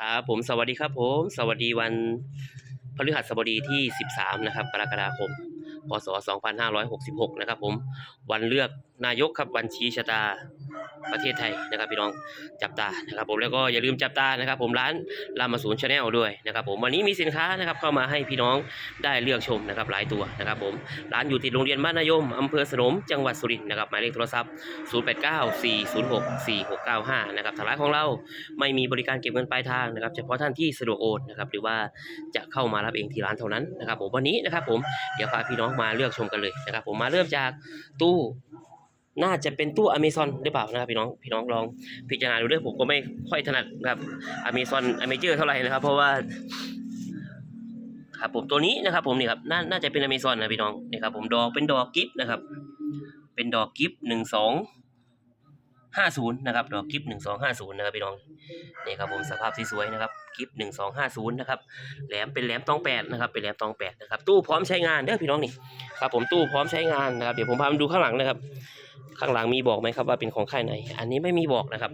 ครับผมสวัสดีครับผม สวัสดีวันพฤหัสบดีที่ 13 นะครับกรกฎาคมพศ2566 นะครับผมวันเลือก นายกครับวันชี้ชะตาประเทศไทยนะครับพี่น้องจับตานะครับผมแล้วก็อย่าลืมจับตานะครับ ผมร้านรามศูนย์ชาแนลด้วยนะครับผมวันนี้มีสินค้านะครับเข้ามาให้พี่น้องได้เลือกชมนะครับหลายตัวนะครับผมร้านอยู่ติดโรงเรียนบ้านนายมอำเภอสนมจังหวัดสุรินทร์นะครับหมายเลขโทรศัพท์ 0894064695 นะครับทางร้านของเราไม่มีบริการเก็บเงินปลายทางนะครับเฉพาะท่านที่สะดวกโอนนะครับหรือว่าจะเข้ามารับเองที่ร้านเท่านั้นนะครับผมวันนี้นะครับผมเดี๋ยวพาพี่น้องมาเลือกชมกันเลยนะครับผมมาเริ่มจากตู้ น่าจะเป็นตู้อเมซอนหรือเปล่านะครับพี่น้องพี่น้องลองพิจารณาดูด้วยผมก็ไม่ค่อยถนัดครับอเมซอนอเมเจอร์เท่าไหร่นะครับ เพราะว่าครับผมตัวนี้นะครับ ผมนี่ครับน่าน่าจะเป็นอเมซอนนะพี่น้องนี่ครับผมดอกเป็นดอกกิฟต์นะครับ เป็นดอกกิฟต์หนึ่งสองห้าศูนย์นะครับดอกกิฟหนึ่งสองห้าศูนย์นะครับพี่น้องนี่ครับผมสภาพสวยๆนะครับกิฟหนึ่งสองห้าศูนย์นะครับแหลมเป็นแหลมตองแปดนะครับเป็นแหลมตองแปดนะครับตู้พร้อมใช้งานเด้อพี่น้องนี่ครับผมตู้พร้อมใช้งานนะครับเดี๋ยวผมพามาดูข้างหลังนะครับ ข้างหลังมีบอกไหมครับว่าเป็นของค่ายไหน อันนี้ไม่มีบอกนะครับ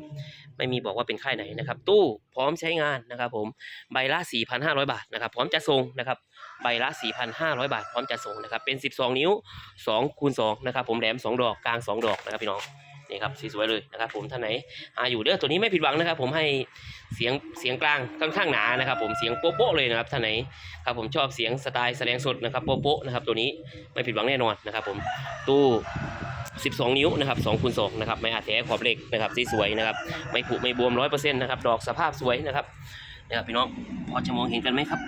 ไม่มีบอกว่าเป็นค่ายไหนนะครับ ตู้พร้อมใช้งานนะครับผมใบละ 4,500 บาทนะครับ พร้อมจะส่งนะครับใบละ 4,500 บาท พร้อมจะส่งนะครับเป็น 12 นิ้ว2คูณ2นะครับผมแหลม 2 ดอกกลาง 2 ดอกนะครับพี่น้องนี่ครับสีสวยเลยนะครับ ผมท่านไหนอาอยู่เด้อตัวนี้ไม่ผิดหวังนะครับ ผมให้เสียงเสียงกลางค่อนข้างหนานะครับ ผมเสียงโป๊ะๆเลยนะครับท่านไหนครับผมชอบเสียงสไตล์แสดงสดนะครับโป๊ะๆนะครับตัวนี้ไม่ผิดหวังแน่นอนนะครับ ผมตู้ 12 นิ้วนะครับ2คูณ2นะครับไม่อาจแท้ขอบเหล็กนะครับสีสวยนะครับไม่ผุไม่บวม100%นะครับดอกสภาพสวยนะครับนะครับพี่น้องพอจะมองเห็นกันไหมครับ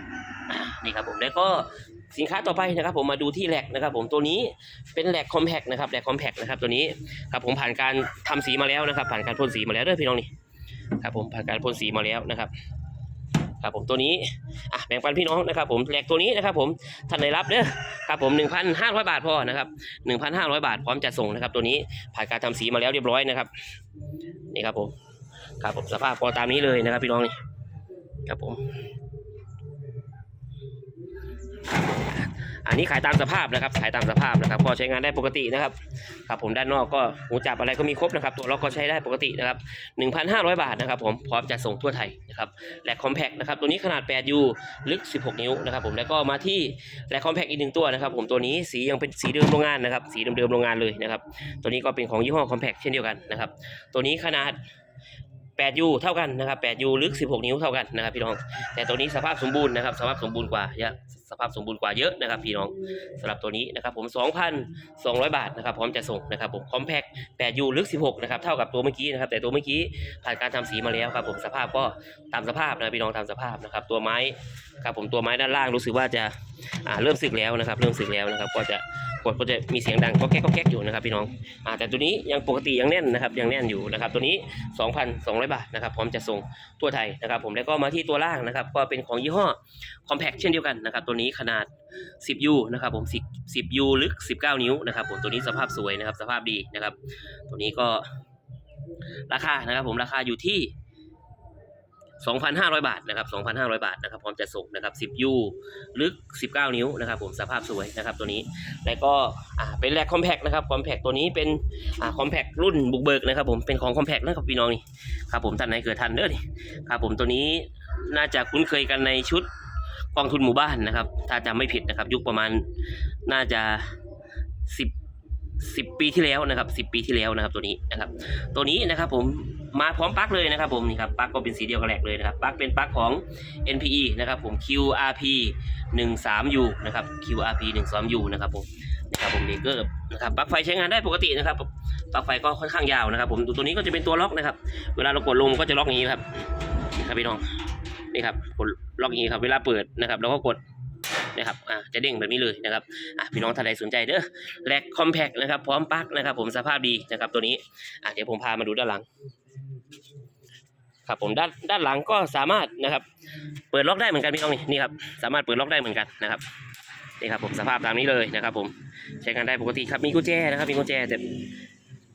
นี่ครับผมแล้วก็สินค้าต่อไปนะครับผมมาดูที่แหลกนะครับผมตัวนี้เป็นแหลกคอมแพกนะครับแหลกคอมแพกนะครับตัวนี้ครับผมผ่านการทำสีมาแล้วนะครับ ผ่านการพ่นสีมาแล้วด้อพี่น้องนี่ครับผมผ่านการพ่นสีมาแล้วนะครับ ครับผมตัวนี้อะแบ่งปันพี่น้องนะครับ ผมแหลกตัวนี้นะครับ ผมท่านได้รับเด้อครับผม 1,500 บาทพอนะครับ 1,500 บาทพร้อมจะส่งนะครับ ตัวนี้ผ่านการทำสีมาแล้วเรียบร้อยนะครับนี่ครับผมครับผมสภาพพอตามนี้เลยนะครับ พี่น้องนี่ครับผม อันนี้ขายตามสภาพนะครับ ขายตามสภาพนะครับ ก็ใช้งานได้ปกตินะครับ ครับผมด้านนอกก็หูจับอะไรก็มีครบนะครับ ตัวล็อกก็ใช้ได้ปกตินะครับ 1,500 บาทนะครับ ผมพร้อมจะส่งทั่วไทยนะครับแลกคอมแพกนะครับ ตัวนี้ขนาด 8U ลึก 16 นิ้วนะครับผมแล้วก็มาที่แลกคอมแพกอีกหนึ่งตัวนะครับ ผมตัวนี้สียังเป็นสีเดิมโรงงานนะครับ สีเดิมๆโรงงานเลยนะครับ ตัวนี้ก็เป็นของยี่ห้อคอมแพกเช่นเดียวกันนะครับ ตัวนี้ขนาด 8U เท่ากันนะครับ 8U ลึก 16 นิ้วเท่ากันนะครับพี่น้อง แต่ตัวนี้สภาพสมบูรณ์นะครับ สภาพสมบูรณ์กว่าเยอะ สภาพสมบูรณ์กว่าเยอะนะครับพี่น้องสำหรับตัวนี้นะครับผม2,200 บาทนะครับพร้อมจะส่งนะครับผมคอมแพค 8U ลึก 16นะครับเท่ากับตัวเมื่อกี้นะครับแต่ตัวเมื่อกี้ผ่านการทำสีมาแล้วครับผมสภาพก็ตามสภาพนะพี่น้องตามสภาพนะครับตัวไม้ครับผมตัวไม้ด้านล่างรู้สึกว่าจะอ่าเริ่มสึกแล้วนะครับ เริ่มสึกแล้วนะครับ ก็จะกดก็จะมีเสียงดังก็แก๊กก็แก๊กอยู่นะครับพี่น้องอ่าแต่ตัวนี้ยังปกติยังแน่นนะครับยังแน่นอยู่นะครับตัวนี้ 2,200 บาทนะครับพร้อมจะส่งทั่วไทยนะครับผมแล้วก็มาที่ตัวล่างนะครับก็เป็นของยี่ห้อ Compact เช่นเดียวกันนะครับตัวนี้ขนาด 10U นะครับผม10 10U ลึก 19 นิ้วนะครับผมตัวนี้สภาพสวยนะครับ สภาพดีนะครับ ตัวนี้ก็ราคานะครับ ผมราคาอยู่ที่ 2,500 บาทนะครับ 2,500 บาทนะครับพร้อมจะส่งนะครับ 10U ลึก 19 นิ้วนะครับ ผมสภาพสวยนะครับตัวนี้ แล้วก็อ่าเป็นแรกคอมแพกนะครับคอมแพกตัวนี้เป็นอ่าคอมแพกรุ่นบุกเบิกนะครับ ผมเป็นของคอมแพกนะครับพี่น้องนี่ครับผมท่านไหนเกิดทันเด้อนี่ครับผมตัวนี้น่าจะคุ้นเคยกันในชุด กองทุนหมู่บ้านนะครับ ถ้าจำไม่ผิดนะครับ ยุคประมาณน่าจะสิบสิบปีที่แล้วนะครับสิบปีที่แล้วนะครับตัวนี้นะครับ ตัวนี้นะครับผมมาพร้อมปลั๊กเลยนะครับผมนี่ครับปลั๊กก็เป็นสีเดียวกันแหลกเลยนะครับปลั๊กเป็นปลั๊กของ NPE นะครับผม QRP 13U นะครับ QRP 13U นะครับผม นะครับผมเบรกเกอร์นะครับปลั๊กไฟใช้งานได้ปกตินะครับปลั๊กไฟก็ค่อนข้างยาวนะครับ ผมตัวนี้ก็จะเป็นตัวล็อกนะครับ เวลาเรากดลงก็จะล็อกอย่างนี้ครับนี่ครับพี่น้องนี่ครับกดล็อกอย่างนี้ครับ เวลาเปิดนะครับเราก็กดนะครับอ่าจะเด้งแบบนี้เลยนะครับอะพี่น้องท่านใดสนใจเด้อแลกคอมแพกนะครับ พร้อมปลั๊กนะครับ ผมสภาพดีนะครับตัวนี้อะเดี๋ยวผมพามาดูด้านหลังครับผมด้านด้านหลังก็สามารถนะครับ เปิดล็อกได้เหมือนกันพี่น้องนี่นี่ครับสามารถเปิดล็อกได้เหมือนกันนะครับ นี่ครับผมสภาพตามนี้เลยนะครับผมใช้งานได้ปกติครับมีกุญแจนะครับมีกุญแจแต่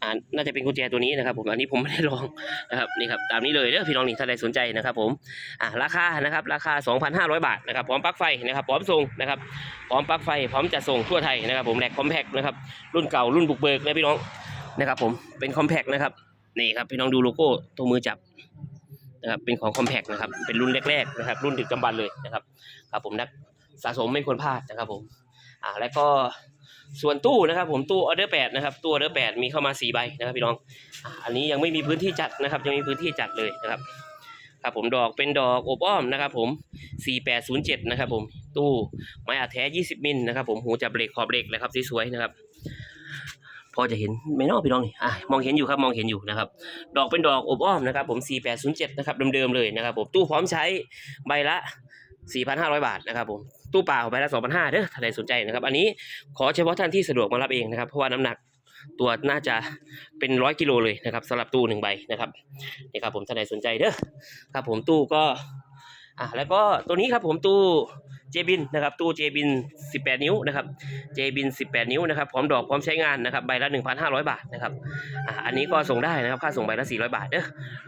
อ่าน่าจะเป็นกุญแจตัวนี้นะครับ ผมอันนี้ผมไม่ได้ลองนะครับนี่ครับตามนี้เลยเด้อพี่น้องนี่ถ้าใดสนใจนะครับ ผมอ่าราคานะครับราคา 2,500 บาทนะครับพร้อมปลั๊กไฟนะครับพร้อมส่งนะครับพร้อมปลั๊กไฟพร้อมจะส่งทั่วไทยนะครับ ผมแลกคอมแพกนะครับรุ่นเก่ารุ่นบุกเบิกนะพี่น้องนะครับผมเป็นคอมแพกนะครับนี่ครับพี่น้องดูโลโก้ตัวมือจับนะครับเป็นของคอมแพกนะครับเป็นรุ่นแรกๆนะครับรุ่นดึกจำบันเลยนะครับครับผมนัก สะสมไม่ควรพลาดนะครับผมอ่าแล้วก็ส่วนตู้นะครับผมตู้ออเดอร์แปดนะครับตู้ออเดอร์แปดมีเข้ามาสี่ใบนะครับพี่น้องอ่าอันนี้ยังไม่มีพื้นที่จัดนะครับยังมีพื้นที่จัดเลยนะครับครับผมดอกเป็นดอกอบอ้อมนะครับผม 4807 นะครับผมตู้ไม้อัดแท้ 20 มิลนะครับผมหูจับเหล็กขอบเหล็กนะครับสวยๆนะครับ พอจะเห็นไหม่นอกพี่น้องนี่อะมองเห็นอยู่ครับมองเห็นอยู่นะครับ ดอกเป็นดอกอบอ้อมนะครับผม 4807 นะครับเดิมๆเลยนะครับผมตู้พร้อมใช้ใบละ 4,500 บาทนะครับผมตู้เปล่าใบละ2,500เด้อถ้าใครสนใจนะครับ อันนี้ขอเฉพาะท่านที่สะดวกมารับเองนะครับ เพราะว่าน้ำหนักตัวน่าจะเป็นร้อยกิโลเลยนะครับสำหรับตู้หนึ่งใบนะครับนี่ครับผมท่านใดสนใจเด้อครับผมตู้ก็ อะแล้วก็ตัวนี้ครับผมตู้เจบินนะครับตู้เจบิน18 นิ้วนะครับเจบิน18 นิ้วนะครับพร้อมดอกพร้อมใช้งานนะครับใบละ 1,500 บาทนะครับอะอันนี้ก็ส่งได้นะครับค่าส่งใบละ 400 บาทเด้อ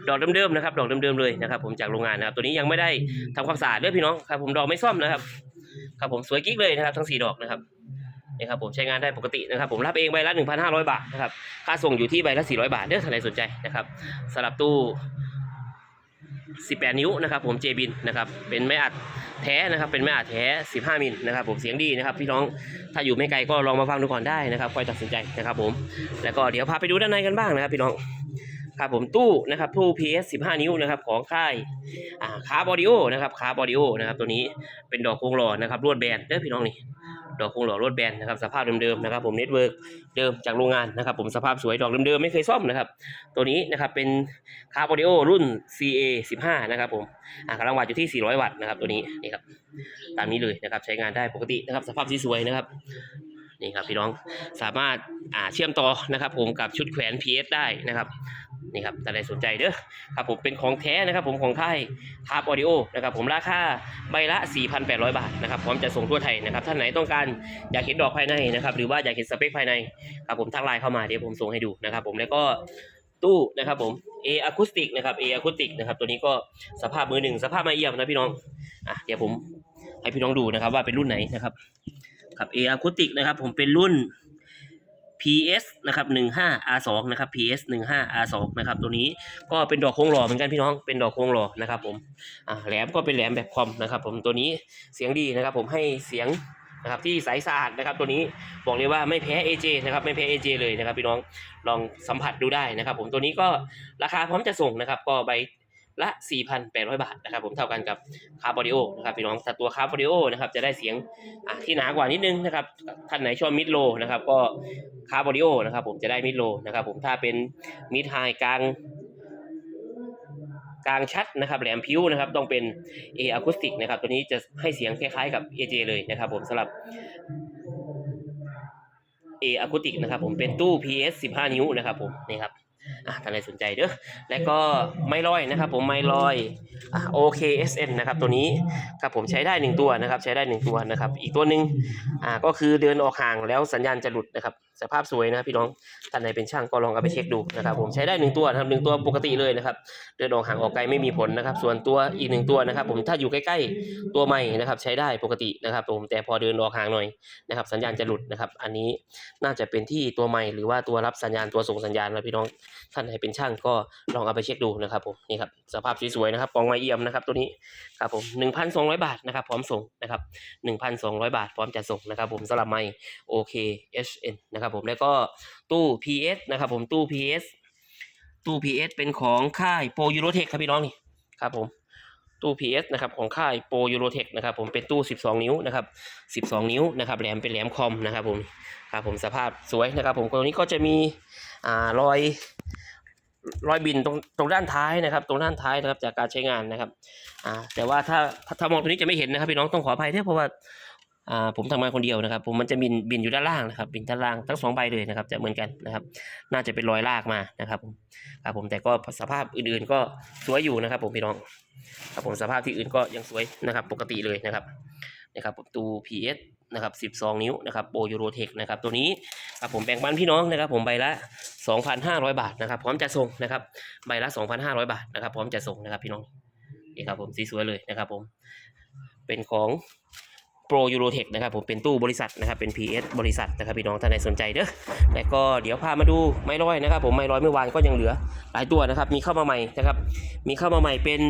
ดอกเดิมๆนะครับดอกเดิมๆเลยนะครับผมจากโรงงานนะครับตัวนี้ยังไม่ได้ทำความสะอาดเด้อพี่น้องครับผมดอกไม่ซ่อมนะครับครับผมสวยกิ๊กเลยนะครับทั้งสี่ดอกนะครับนี่ครับผมใช้งานได้ปกตินะครับผมรับเองใบละ 1,500 บาทนะครับค่าส่งอยู่ที่ใบละ 400 บาทเด้อท่านใดสนใจนะครับสำหรับตู้ 18 นิ้วนะครับผมเจบินนะครับเป็นไม้อัดแท้นะครับเป็นไม้อัดแท้ 15 มิลนะครับผมเสียงดีนะครับพี่น้องถ้าอยู่ไม่ไกลก็ลองมาฟังดูก่อนได้นะครับค่อยตัดสินใจนะครับผมแล้วก็เดี๋ยวพาไปดูด้านในกันบ้างนะครับพี่น้องครับผมตู้นะครับตู้ PS 15 นิ้วนะครับของค่ายอาคาร์บอดิโอนะครับคาร์บอดิโอนะครับตัวนี้เป็นดอกโคงหล่อนะครับลวดแบนเด้อพี่น้องนี่ ดอกคงหล่อรถแบนนะครับสภาพเดิมๆนะครับผมเน็ตเวิร์กเดิมจากโรงงานนะครับผมสภาพสวยดอกเดิมๆไม่เคยซ่อมนะครับตัวนี้นะครับเป็นคาร์บอดิโอรุ่น CA 15นะครับผมอ่ากำลังวัดอยู่ที่ 400 วัตต์นะครับตัวนี้นี่ครับตามนี้เลยนะครับใช้งานได้ปกตินะครับสภาพสวยนะครับนี่ครับพี่น้องสามารถอ่าเชื่อมต่อนะครับผมกับชุดแขวน PS ได้นะครับ นี่ครับถ้าใครสนใจเด้อครับผมเป็นของแท้นะครับ ผมของค่ายคาร์บออดิโอนะครับผมราคาใบละ 4,800 บาทนะครับพร้อมจะส่งทั่วไทยนะครับท่านไหนต้องการอยากเห็นดอกภายในนะครับหรือว่าอยากเห็นสเปคภายในครับผมทักไลน์เข้ามาเดี๋ยวผมส่งให้ดูนะครับผมแล้วก็ตู้นะครับผม A Acoustic นะครับ A Acoustic นะครับตัวนี้ก็สภาพมือหนึ่งสภาพไม่เอี่ยมนะพี่น้องอะเดี๋ยวผมให้พี่น้องดูนะครับว่าเป็นรุ่นไหนนะครับครับ A Acoustic นะครับผมเป็นรุ่น PS นะครับ15 R2 นะครับ PS 15 R2 นะครับตัวนี้ก็เป็นดอกโค้งหล่อเหมือนกันพี่น้องเป็นดอกโค้งหล่อนะครับผมอ่าแหลมก็เป็นแหลมแบบคอมนะครับผมตัวนี้เสียงดีนะครับผมให้เสียงนะครับที่ใสสะอาดนะครับตัวนี้บอกเลยว่าไม่แพ้ AJ นะครับไม่แพ้ AJ เลยนะครับพี่น้องลองสัมผัสดูได้นะครับผมตัวนี้ก็ราคาพร้อมจะส่งนะครับก็ใบ ละ 4,800 บาทนะครับผมเท่ากันกับคาร์บอดิโอนะครับพี่น้องแต่ตัวคาร์บอดิโอนะครับจะได้เสียงที่หนากว่านิดนึงนะครับท่านไหนชอบมิดโลนะครับก็คาร์บอดิโอนะครับผมจะได้มิดโลนะครับผมถ้าเป็นมิดไฮกลางกลางชัดนะครับแหลมพิ้วนะครับต้องเป็น A Acoustic นะครับตัวนี้จะให้เสียงคล้ายๆกับ AJ เลยนะครับผมสำหรับ A Acoustic นะครับผมเป็นตู้ PS 15 นิ้วนะครับผมนี่ครับ อะท่านใดสนใจเด้อและก็ไมลอยนะครับ ผมไมลอยอะ OKSN นะครับตัวนี้ครับผมใช้ได้หนึ่งตัวนะครับ ใช้ได้หนึ่งตัวนะครับ อีกตัวหนึ่งอ่าก็คือเดินออกห่างแล้วสัญญาณจะหลุดนะครับ สภาพสวยนะพี่น้องท่านไหนเป็นช่างก็ลองเอาไปเช็คดูนะครับ ผมใช้ได้หนึ่งตัวนะครับหนึ่งตัวปกติเลยนะครับ เดินออกห่างออกไกลไม่มีผลนะครับ ส่วนตัวอีกหนึ่งตัวนะครับ ผมถ้าอยู่ใกล้ๆตัวใหม่นะครับ ใช้ได้ปกตินะครับผมแต่พอเดินออกห่างหน่อยนะครับ สัญญาณจะหลุดนะครับ อันนี้น่าจะเป็นที่ตัวใหม่หรือว่าตัวรับสัญญาณตัวส่งสัญญาณนะพี่น้องท่านไหนเป็นช่างก็ลองเอาไปเช็คดูนะครับผมนี่ครับสภาพสวยๆนะครับกองไม้เอี่ยมนะครับตัวนี้ครับผมหนึ่งพันสองร้อยบาทนะครับพร้อมส่งนะครับหนึ่งพันสองร้อยบาทพร้อมจัดส่งนะครับผมสำหรับไม้ OKHN นะครับผมแล้วก็ตู้ PS นะครับผมตู้ PS ตู้ PS เป็นของค่ายโปรยูโรเทคครับพี่น้องนี่ครับผมตู้ PS นะครับของค่ายโปรยูโรเทคนะครับผมเป็นตู้ 12 นิ้วนะครับ 12 นิ้วนะครับแหลมเป็นแหลมคอมนะครับผมครับผมสภาพสวยนะครับผมตัวนี้ก็จะมีอ่ารอย รอยบินตรงตรงด้านท้ายนะครับ ตรงด้านท้ายนะครับจากการใช้งานนะครับอ่าแต่ว่าถ้าถ้ามองตรงนี้จะไม่เห็นนะครับพี่น้องต้องขออภัยด้วยเพราะว่าอ่าผมทำงานคนเดียวนะครับ ผมมันจะบินบินอยู่ด้านล่างนะครับ บินด้านล่างทั้งสองใบเลยนะครับ จะเหมือนกันนะครับ น่าจะเป็นรอยลากมานะครับผมครับผมแต่ก็สภาพอื่นๆก็สวยอยู่นะครับ ผมพี่น้องครับผมสภาพที่อื่นก็ยังสวยนะครับ ปกติเลยนะครับนะครับผมตู PS นะครับ12 นิ้วนะครับโปรยูโรเทคนะครับตัวนี้ครับผมแบ่งปันพี่น้องนะครับผมใบละ 2,500 บาทนะครับพร้อมจะส่งนะครับใบละ 2,500 บาทนะครับพร้อมจะส่งนะครับพี่น้องนี่ครับผมสีสวยเลยนะครับผมเป็นของ Pro Eurotech นะครับผมเป็นตู้บริษัทนะครับเป็น PS บริษัทนะครับพี่น้องท่านใดสนใจเด้อแล้วก็เดี๋ยวพามาดูไม้ร้อยนะครับผมไม้ร้อยเมื่อวานก็ยังเหลือหลายตัวนะครับมีเข้ามาใหม่นะครับมีเข้ามาใหม่เป็น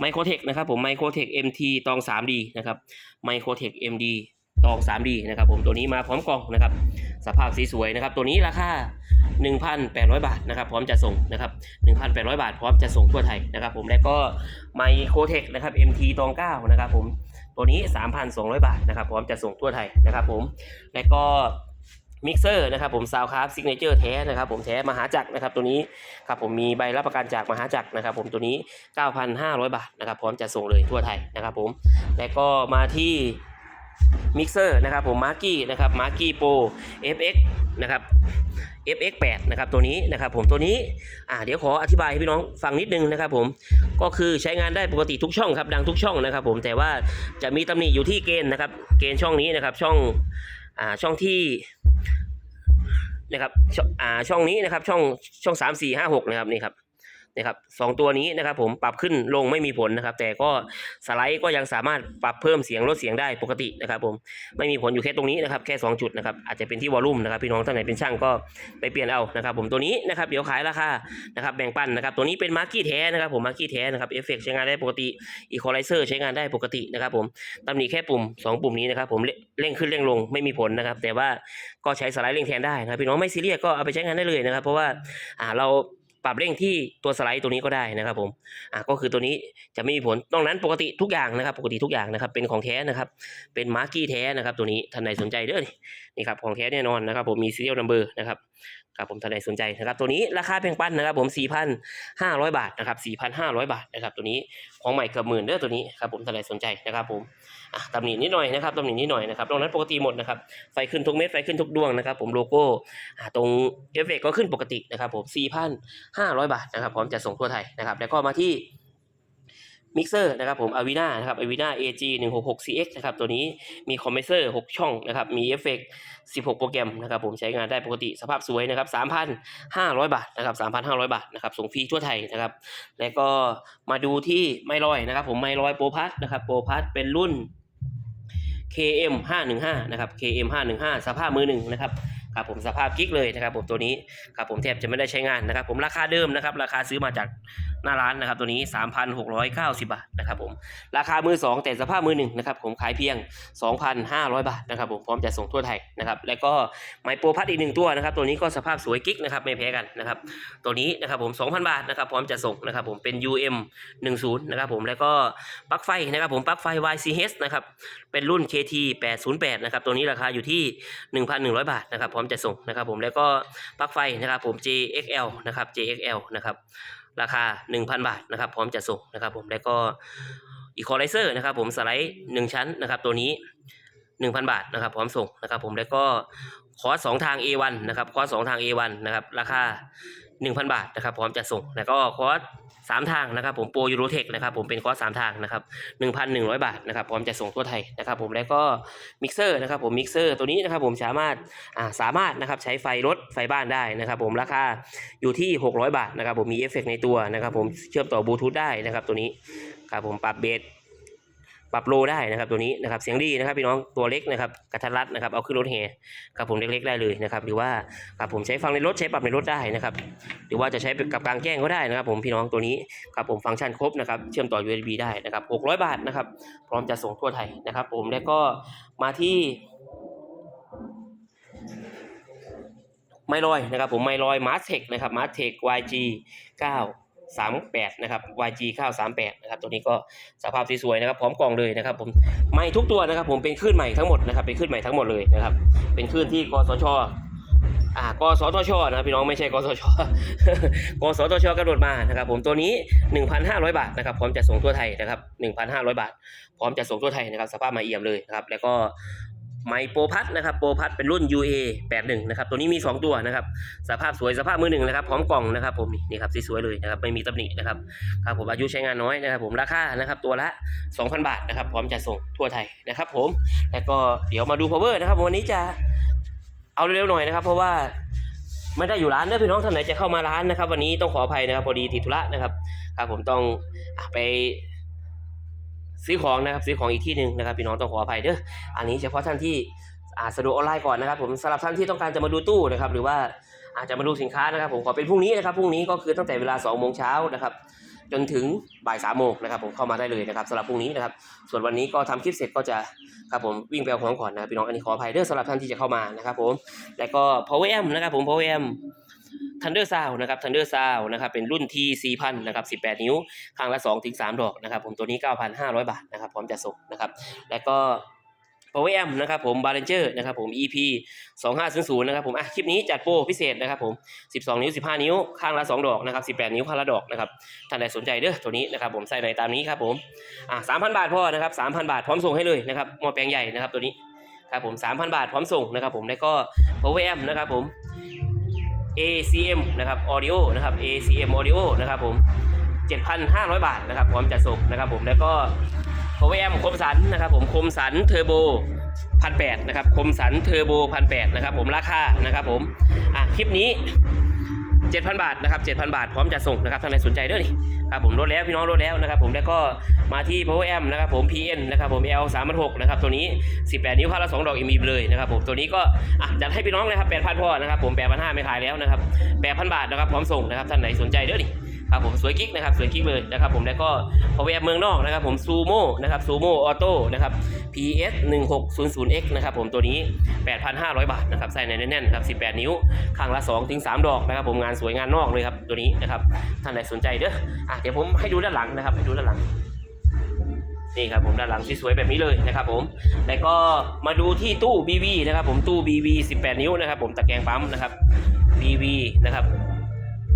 ไมโครเทคนะครับผมไมโครเทค MT ตอง 3D นะครับไมโครเทค MD ตอง 3D นะครับผมตัวนี้มาพร้อมกล่องนะครับสภาพสีสวยนะครับตัวนี้ราคา 1,800 บาทนะครับพร้อมจะส่งนะครับ 1,800 บาทพร้อมจะส่งทั่วไทยนะครับผมและก็ไมโครเทคนะครับ MT ตอง9นะครับผมตัวนี้ 3,200 บาทนะครับพร้อมจะส่งทั่วไทยนะครับผมและก็มิกเซอร์นะครับผมซาวคาร์ซิกเนเจอร์แท้นะครับผมแท้มหาจักรนะครับตัวนี้ครับผมมีใบรับประกันจากมหาจักรนะครับผมตัวนี้ 9,500 บาทนะครับพร้อมจะส่งเลยทั่วไทยนะครับผมและก็มาที่ มิกเซอร์นะครับผมมาร์กี้นะครับมาร์กี้โปร FX นะครับ FX8 นะครับตัวนี้นะครับผมตัวนี้อ่าเดี๋ยวขออธิบายให้พี่น้องฟังนิดนึงนะครับผมก็คือใช้งานได้ปกติทุกช่องครับดังทุกช่องนะครับผมแต่ว่าจะมีตำหนิอยู่ที่เกณฑ์นะครับเกณฑ์ช่องนี้นะครับช่องอ่าช่องที่นะครับช่องอ่าช่องนี้นะครับช่องช่องสามสี่ห้าหกนะครับนี่ครับ นะครับสองตัวนี้นะครับผมปรับขึ้นลงไม่มีผลนะครับ แต่ก็สไลด์ก็ยังสามารถปรับเพิ่มเสียงลดเสียงได้ปกตินะครับ ผมไม่มีผลอยู่แค่ตรงนี้นะครับแค่ 2 จุดนะครับอาจจะเป็นที่วอลลุ่มนะครับพี่น้องท่านไหนเป็นช่างก็ไปเปลี่ยนเอานะครับ ผมตัวนี้นะครับเดี๋ยวขายราคานะครับแบ่งปันนะครับตัวนี้เป็นมาร์กี้แท้นะครับผมมาร์กี้แท้นะครับเอฟเฟกใช้งานได้ปกติอีโคไลเซอร์ใช้งานได้ปกตินะครับ ผมตำหนิแค่ปุ่ม 2 ปุ่มนี้นะครับผมเร่เร่งขึ้นเร่งลงไม่มีผลนะครับ แต่ว่าก็ใช้สไลด์เร่งแทนได้นะครับพี่น้องไม่ซีเรียสก็เอาไปใช้งานได้เลยนะครับ เพราะว่าอ่าเรา ปรับเร่งที่ตัวสไลด์ตัวนี้ก็ได้นะครับผมอ่าก็คือตัวนี้จะไม่มีผลตรงนั้นปกติทุกอย่างนะครับ ปกติทุกอย่างนะครับ เป็นของแท้นะครับ เป็นมาร์กี้แท้นะครับ ตัวนี้ท่านใดสนใจเด้อนี่นี่ครับของแท้แน่นอนนะครับ ผมมี serial number นะครับครับผมท่านใดสนใจนะครับตัวนี้ราคาแพงปั้นนะครับ ผม 4,500 บาทนะครับ 4,500 บาทนะครับ ตัวนี้ของใหม่เกือบหมื่นเด้อตัวนี้ครับผมท่านใดสนใจนะครับผมอะตำหนินิดหน่อยนะครับตำหนินิดหน่อยนะครับตรงนั้นปกติหมดนะครับไฟขึ้นทุกเม็ดไฟขึ้นทุกดวงนะครับ ผมโลโก้อ่าตรงเอฟเฟกก็ขึ้นปกตินะครับผม500 บาทนะครับพร้อมจะส่งทั่วไทยนะครับแล้วก็มาที่มิกเซอร์นะครับผมอ v วินานะครับอ v วินา AG 1 6 6 CX นะครับตัวนี้มีคอมเพรสเซอร์6ช่องนะครับมีเอฟเฟกต์16โปรแกรมนะครับผมใช้งานได้ปกติสภาพสวยนะครับ3,500บาทนะครับ3,500บาทนะครับส่งฟรีทั่วไทยนะครับแล้วก็มาดูที่ไมลอยนะครับผมไมลอยโปรพัทนะครับโปรพัทเป็นรุ่น KM 515นะครับ KM 515สภาพมือหนึ่งนะครับ ครับผมสภาพกิ๊กเลยนะครับผมตัวนี้ครับผมแทบจะไม่ได้ใช้งานนะครับผมราคาเดิมนะครับราคาซื้อมาจาก หน้าร้านนะครับตัวนี้ 3,690 บาทนะครับผมราคามือ 2 แต่สภาพมือหนึ่งนะครับผมขายเพียง 2,500 บาทนะครับผมพร้อมจะส่งทั่วไทยนะครับแล้วก็ไมโปรพัดอีกหนึ่งตัวนะครับตัวนี้ก็สภาพสวยกิ๊กนะครับไม่แพ้กันนะครับตัวนี้นะครับผม 2,000 บาทนะครับพร้อมจะส่งนะครับผมเป็น UM 10นะครับผมแล้วก็ปลั๊กไฟนะครับผมปลั๊กไฟ YCH นะครับเป็นรุ่น KT 808นะครับตัวนี้ราคาอยู่ที่ 1,100 บาทนะครับพร้อมจะส่งนะครับผมแล้วก็ปลั๊กไฟนะครับผม JXL นะครับ JXL นะครับ ราคา 1,000 บาทนะครับ พร้อมจะส่งนะครับ ผมแล้วก็อีคอไลเซอร์นะครับ ผมสไลด์ 1 ชั้นนะครับ ตัวนี้ 1,000 บาทนะครับ พร้อมส่งนะครับ ผมแล้วก็คอร์สสองทาง A1 นะครับคอร์สสองทาง A1 นะครับ ราคา 1,000 บาทนะครับ พร้อมจะส่งแล้วก็คอร์ส สามทางนะครับผมโปรยูโรเทคนะครับผมเป็นคอร์สสามทางนะครับหนึ่งพันหนึ่งร้อยบาทนะครับพร้อมจะส่งทั่วไทยนะครับผมแล้วก็มิกเซอร์นะครับผมมิกเซอร์ตัวนี้นะครับผมสามารถอ่าสามารถนะครับใช้ไฟรถไฟบ้านได้นะครับผมราคาอยู่ที่หกร้อยบาทนะครับผมมีเอฟเฟกในตัวนะครับผมเชื่อมต่อบลูทูธได้นะครับตัวนี้ครับผมปรับเบส ปรับโลได้นะครับตัวนี้นะครับเสียงดีนะครับพี่น้องตัวเล็กนะครับกระทัดรัดนะครับเอาขึ้นรถแห่ครับผมเล็กๆได้เลยนะครับหรือว่าครับผมใช้ฟังในรถใช้ปรับในรถได้นะครับหรือว่าจะใช้กับกลางแจ้งก็ได้นะครับ ผมพี่น้องตัวนี้ครับผมฟังก์ชันครบนะครับเชื่อมต่อ USB ได้นะครับ600 บาทนะครับพร้อมจะส่งทั่วไทยนะครับ ผมแล้วก็มาที่ไม่ลอยนะครับผมไม่ลอยมาร์เทคนะครับมาร์เทค YG 938นะครับ YG 938นะครับตัวนี้ก็สภาพสวยๆนะครับพร้อมกล่องเลยนะครับผมไม่ทุกตัวนะครับผมเป็นคลื่นใหม่ทั้งหมดนะครับเป็นคลื่นใหม่ทั้งหมดเลยนะครับเป็นคลื่นที่กสชอ่ากสทชนะพี่น้องไม่ใช่กสชกสทชกำหนดมานะครับผมตัวนี้ 1,500 บาทนะครับพร้อมจะส่งทั่วไทยนะครับ1,500 บาท พร้อมจะส่งทั่วไทยนะครับสภาพมาเอี่ยมเลยนะครับแล้วก็ ไมโปรพัทนะครับโปรพัทเป็นรุ่น UA 81นะครับตัวนี้มี 2 ตัวนะครับสภาพสวยสภาพมือหนึ่งนะครับพร้อมกล่องนะครับผมนี่นี่ครับสวยเลยนะครับไม่มีตำหนินะครับครับผมอายุใช้งานน้อยนะครับ ผมราคานะครับตัวละ 2,000 บาทนะครับพร้อมจะส่งทั่วไทยนะครับผมแล้วก็เดี๋ยวมาดู power นะครับวันนี้จะเอาเร็วๆหน่อยนะครับ เพราะว่าไม่ได้อยู่ร้านเด้อพี่น้องท่านไหนจะเข้ามาร้านนะครับ วันนี้ต้องขออภัยนะครับพอดีติดธุระนะครับครับผมต้องไป ซื้อของนะครับซื้อของอีกที่หนึ่งนะครับพี่น้องต้องขออภัยเด้ออันนี้เฉพาะท่านที่อ่าสะดวกออนไลน์ก่อนนะครับผมสำหรับท่านที่ต้องการจะมาดูตู้นะครับหรือว่าอาจจะมาดูสินค้านะครับผมขอเป็นพรุ่งนี้นะครับพรุ่งนี้ก็คือตั้งแต่เวลา2โมงเช้านะครับจนถึงบ่ายสามโมงนะครับผมเข้ามาได้เลยนะครับสำหรับพรุ่งนี้นะครับส่วนวันนี้ก็ทำคลิปเสร็จก็จะครับผมวิ่งไปเอาของก่อนนะครับพี่น้องอันนี้ขออภัยเด้อสำหรับท่านที่จะเข้ามานะครับผมแล้วก็ Power M นะครับผม Power M Thunder Sound นะครับ Thunder Sound นะครับเป็นรุ่น T 4000นะครับ18 นิ้วข้างละ2ถึง3ดอกนะครับผมตัวนี้ 9,500 บาทนะครับพร้อมจะส่งนะครับแล้วก็ Power Amp นะครับผม Behringer นะครับผม EP 2500นะครับผมอะคลิปนี้จัดโปรพิเศษนะครับผม 12 นิ้ว 15 นิ้ว ข้างละ 2 ดอกนะครับ 18 นิ้วข้างละดอกนะครับท่านใดสนใจเด้อตัวนี้นะครับผมใส่ในตามนี้ครับผมอะ3,000 บาทพอนะครับ 3,000 บาทพร้อมส่งให้เลยนะครับหม้อแปลงใหญ่นะครับตัวนี้ครับผม3,000 บาทพร้อมส่งนะครับผมแล้วก็ Power Amp นะครับผม ACM นะครับ Audio นะครับ ACM Audio นะครับผม 7,500 บาทนะครับพร้อมจัดส่งนะครับผมแล้วก็ OEM คมสันนะครับผมคมสันเทอร์โบพันแปดนะครับคมสันเทอร์โบพันแปดนะครับผมราคานะครับผมอะคลิปนี้ 7,000 บาทนะครับ7,000 บาทพร้อมจะส่งนะครับท่านใดสนใจเด้อนี่ครับผมลดแล้วพี่น้องลดแล้วนะครับผมแล้วก็มาที่ Power M นะครับผม PN นะครับผม L 3 6 0นะครับตัวนี้ 18 นิ้วค่าละ2ดอกอีมีเลยนะครับผมตัวนี้ก็อะจัดให้พี่น้องเลยครับ8,000พอนะครับผม8,500ไม่ขายแล้วนะครับ8,000 บาทนะครับพร้อมส่งนะครับท่านไหนสนใจเด้อนี่ ครับผมสวยกิ๊กนะครับสวยกิ๊กเลยนะครับผมแล้วก็ Power Amp เมืองนอกนะครับผมซูโม่นะครับซูโม่ออโต้นะครับ PS 1600X นะครับผมตัวนี้ 8,500 บาทนะครับใส่ในแน่นๆครับ 18 นิ้วข้างละ2ถึง3ดอกนะครับผมงานสวยงานนอกเลยครับตัวนี้นะครับท่านใดสนใจเด้ออะเดี๋ยวผมให้ดูด้านหลังนะครับให้ดูด้านหลังนี่ครับผมด้านหลังสวยๆแบบนี้เลยนะครับผมแล้วก็มาดูที่ตู้ BV นะครับผมตู้ BV 18 นิ้วนะครับผมตะแกรงปั๊มนะครับ BV นะครับ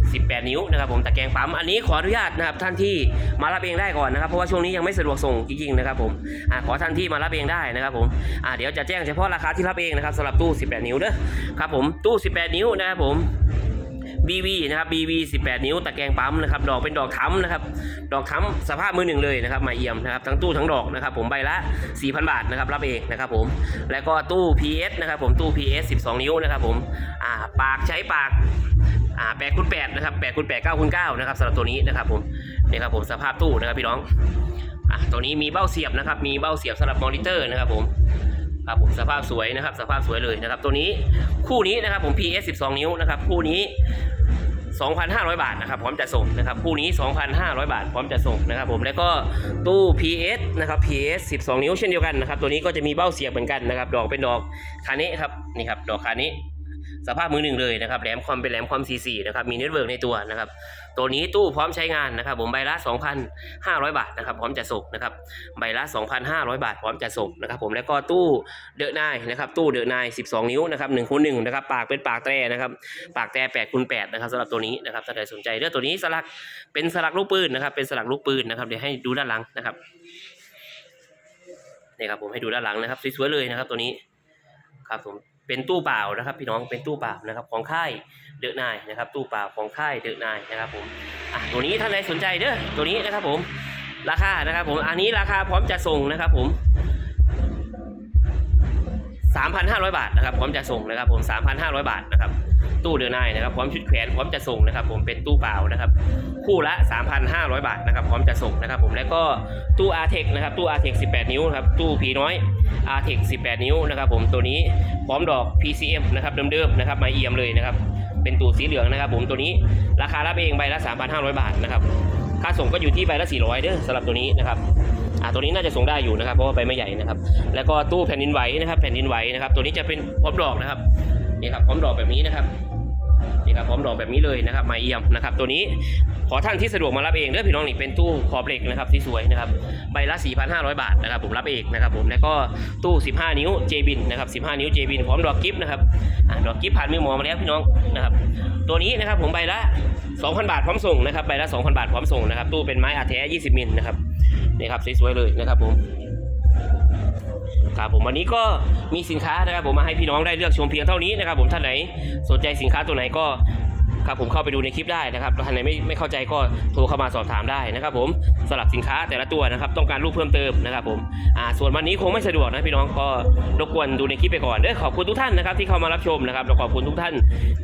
18 นิ้วนะครับผมตะแกรงปั๊มอันนี้ขออนุญาตนะครับท่านที่มารับเองได้ก่อนนะครับเพราะว่าช่วงนี้ยังไม่สะดวกส่งจริงๆนะครับผมอ่าขอท่านที่มารับเองได้นะครับผมอ่าเดี๋ยวจะแจ้งเฉพาะราคาที่รับเองนะครับสำหรับตู้ 18 นิ้วเด้อครับผมตู้ 18 นิ้วนะครับผม BV นะครับ BV 18 นิ้วตะแกรงปั๊มนะครับดอกเป็นดอกทั้มนะครับดอกทั้มสภาพมือหนึ่งเลยนะครับมาเอี่ยมนะครับทั้งตู้ทั้งดอกนะครับผมใบละ 4,000 บาทนะครับรับเองนะครับผมแล้วก็ตู้ PS นะครับผมตู้ PS 12 นิ้วนะครับผมอ่าปากใช้ปาก อ่าแปดคูณแปดนะครับแปดคูณแปดเก้าคูณเก้านะครับสำหรับตัวนี้นะครับผมนี่ครับผมสภาพตู้นะครับพี่น้องอะตัวนี้มีเบ้าเสียบนะครับ มีเบ้าเสียบสำหรับมอนิเตอร์นะครับผมครับผมสภาพสวยนะครับ สภาพสวยเลยนะครับ ตัวนี้คู่นี้นะครับผม PS 12 นิ้วนะครับคู่นี้ 2,500 บาทนะครับพร้อมจะส่งนะครับคู่นี้ 2,500 บาท พร้อมจะส่งนะครับผมแล้วก็ตู้ PS นะครับ PS 12 นิ้วเช่นเดียวกันนะครับตัวนี้ก็จะมีเบ้าเสียบเหมือนกันนะครับดอกเป็นดอกคาเนะครับนี่ครับดอกคาเนะ สภาพมือหนึ่งเลยนะครับแหลมคอมเป็นแหลมคอม C4 นะครับมีเน็ตเวิร์กในตัวนะครับตัวนี้ตู้พร้อมใช้งานนะครับ ผมใบละ 2,500 บาทนะครับพร้อมจะส่งนะครับใบละ 2,500 บาทพร้อมจะส่งนะครับ ผมแล้วก็ตู้เดอะนายนะครับตู้เดอะนาย12 นิ้วนะครับ1คูณ1นะครับปากเป็นปากแตรนะครับปากแตร8คูณ8นะครับสำหรับตัวนี้นะครับถ้าใครสนใจเรื่องตัวนี้สลักเป็นสลักลูกปืนนะครับเป็นสลักลูกปืนนะครับเดี๋ยวให้ดูด้านหลังนะครับนี่ครับผมให้ดูด้านหลังนะครับสวยๆเลยนะครับตัวนี้ครับผม เป็นตู้เปล่านะครับ พี่น้องเป็นตู้เปล่านะครับ ของค่ายเดอะนายนะครับ ตู้เปล่าของค่ายเดอะนายนะครับผมอะตัวนี้ท่านใดสนใจเด้อตัวนี้นะครับผมราคานะครับผมอันนี้ราคาพร้อมจะส่งนะครับผม3,500 บาทนะครับพร้อมจะส่งนะครับผม3,500 บาทนะครับ ตู้เดือนนายนะครับพร้อมชุดแขวนพร้อมจะส่งนะครับ ผมเป็นตู้เปล่านะครับคู่ละ 3,500 บาทนะครับพร้อมจะส่งนะครับ ผมแล้วก็ตู้ r t e c นะครับตู้ r t e c 18 นิ้วนะครับตู้ผีน้อย r t e c 18 นิ้วนะครับ ผมตัวนี้พร้อมดอก PCM นะครับเดิมๆนะครับมาเอี่ยมเลยนะครับเป็นตู้สีเหลืองนะครับ ผมตัวนี้ราคารับเองใบละ 3,500 บาทนะครับค่าส่งก็อยู่ที่ใบละ 400เด้อสำหรับตัวนี้นะครับอ่าตัวนี้น่าจะส่งได้อยู่นะครับ เพราะว่าใบไม่ใหญ่นะครับ แล้วก็ตู้แผ่นดินไหวนะครับ แผ่นดินไหวนะครับ ตัวนี้จะเป็นพร้อมดอกนะครับนี่ครับพร้อมดอกแบบนี้นะครับ นี่ครับพร้อมดอกแบบนี้เลยนะครับมาเอี่ยมนะครับ ตัวนี้ขอท่านที่สะดวกมารับเองเด้อพี่น้องนี่เป็นตู้ขอบเหล็กนะครับที่สวยนะครับใบละ 4,500 บาทนะครับผมรับเองนะครับผมแล้วก็ตู้ 15 นิ้วเจบินนะครับ15 นิ้วเจบินพร้อมดอกกิฟต์นะครับอดอกกิฟต์ผ่านมือหมอมาแล้วพี่น้องนะครับตัวนี้นะครับผมใบละ 2,000 บาทพร้อมส่งนะครับใบละ 2,000 บาทพร้อมส่งนะครับตู้เป็นไม้อาแท้ 20 มิลนะครับนี่ครับสวยๆเลยนะครับผม ครับผมวันนี้ก็มีสินค้านะครับผมมาให้พี่น้องได้เลือกชมเพียงเท่านี้นะครับผมท่านไหนสนใจสินค้าตัวไหนก็ครับผมเข้าไปดูในคลิปได้นะครับท่านไหนไม่ไม่เข้าใจก็โทรเข้ามาสอบถามได้นะครับผมสลับสินค้าแต่ละตัวนะครับต้องการรูปเพิ่มเติมนะครับผมอ่าส่วนวันนี้คงไม่สะดวกนะพี่น้องก็รบกวนดูในคลิปไปก่อนเด้อขอบคุณทุกท่านนะครับที่เข้ามารับชมนะครับแล้วขอบคุณทุกท่าน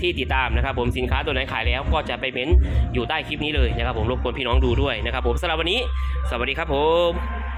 ที่ติดตามนะครับ ผมสินค้าตัวไหนขายแล้วก็จะไปเม้นอยู่ใต้คลิปนี้เลยนะครับผมรบกวนพี่น้องดูด้วยนะครับผมสำหรับวันนี้ สวัสดีครับผม